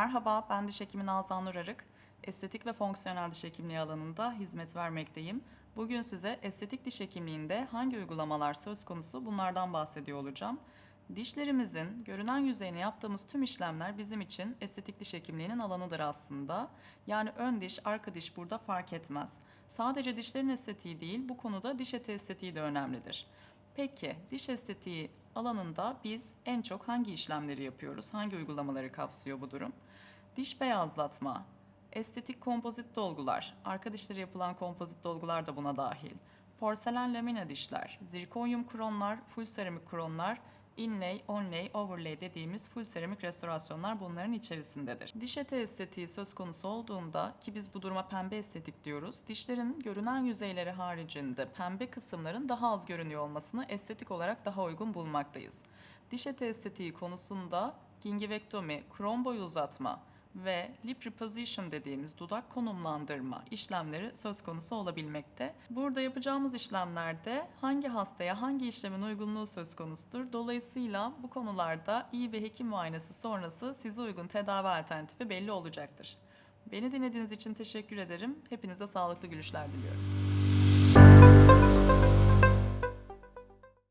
Merhaba, ben diş hekimi Nazan Nur Arık. Estetik ve fonksiyonel diş hekimliği alanında hizmet vermekteyim. Bugün size estetik diş hekimliğinde hangi uygulamalar söz konusu bunlardan bahsediyor olacağım. Dişlerimizin görünen yüzeyine yaptığımız tüm işlemler bizim için estetik diş hekimliğinin alanıdır aslında. Yani ön diş, arka diş burada fark etmez. Sadece dişlerin estetiği değil, bu konuda diş eti estetiği de önemlidir. Peki diş estetiği alanında biz en çok hangi işlemleri yapıyoruz? Hangi uygulamaları kapsıyor bu durum? Diş beyazlatma, estetik kompozit dolgular, arka yapılan kompozit dolgular da buna dahil. Porselen lamina dişler, zirkonyum kronlar, full seramik kronlar, inlay, onlay, overlay dediğimiz full seramik restorasyonlar bunların içerisindedir. Diş eti estetiği söz konusu olduğunda ki biz bu duruma pembe estetik diyoruz, dişlerin görünen yüzeyleri haricinde pembe kısımların daha az görünüyor olmasını estetik olarak daha uygun bulmaktayız. Diş eti estetiği konusunda gingivektomi, kron boyu uzatma, ve lip reposition dediğimiz dudak konumlandırma işlemleri söz konusu olabilmekte. Burada yapacağımız işlemlerde hangi hastaya hangi işlemin uygunluğu söz konusudur. Dolayısıyla bu konularda iyi bir hekim muayenesi sonrası size uygun tedavi alternatifi belli olacaktır. Beni dinlediğiniz için teşekkür ederim. Hepinize sağlıklı gülüşler diliyorum.